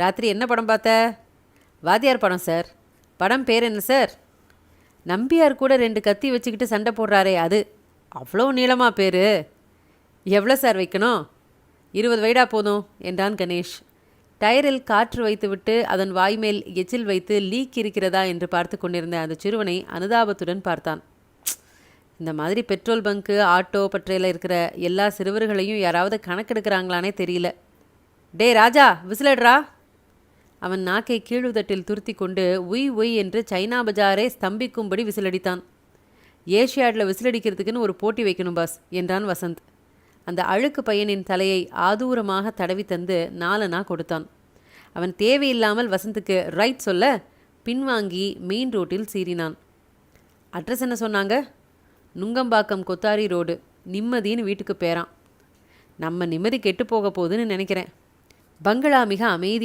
ராத்திரி என்ன படம் பார்த்த? வாத்தியார் படம் சார். படம் பேர் என்ன சார்? நம்பியார் கூட ரெண்டு கத்தி வச்சுக்கிட்டு சண்டை போடுறாரே அது. அவ்வளோ நீளமாக பேர். எவ்வளோ சார் வைக்கணும்? இருபது வைடா போதும் என்றான் கணேஷ். டயரில் காற்று வைத்துவிட்டு அதன் வாய்மேல் எச்சில் வைத்து லீக் இருக்கிறதா என்று பார்த்து கொண்டிருந்த அந்த சிறுவனை அனுதாபத்துடன் பார்த்தான். இந்த மாதிரி பெட்ரோல் பங்க்கு ஆட்டோ பற்றையில் இருக்கிற எல்லா சிறுவர்களையும் யாராவது கணக்கெடுக்கிறாங்களானே தெரியல. டே ராஜா விசிலடுறா அவன் நாக்கை கீழுதட்டில் துருத்தி கொண்டு உய் உய் என்று சைனா பஜாரே ஸ்தம்பிக்கும்படி விசிலடித்தான். ஏஷியாடில் விசிலடிக்கிறதுக்குன்னு ஒரு போட்டி வைக்கணும் பாஸ் என்றான் வசந்த். அந்த அழுக்கு பையனின் தலையை ஆதூரமாக தடவி தந்து நாலனா கொடுத்தான். அவன் தேவையில்லாமல் வசந்துக்கு ரைட் சொல்ல பின்வாங்கி மெயின் ரோட்டில் சீறினான். அட்ரஸ் என்ன சொன்னாங்க? நுங்கம்பாக்கம் கொத்தாரி ரோடு நிம்மதின்னு வீட்டுக்கு பேரான். நம்ம நிம்மதி கெட்டு போக போகுதுன்னு நினைக்கிறேன். பங்களா மிக அமைதி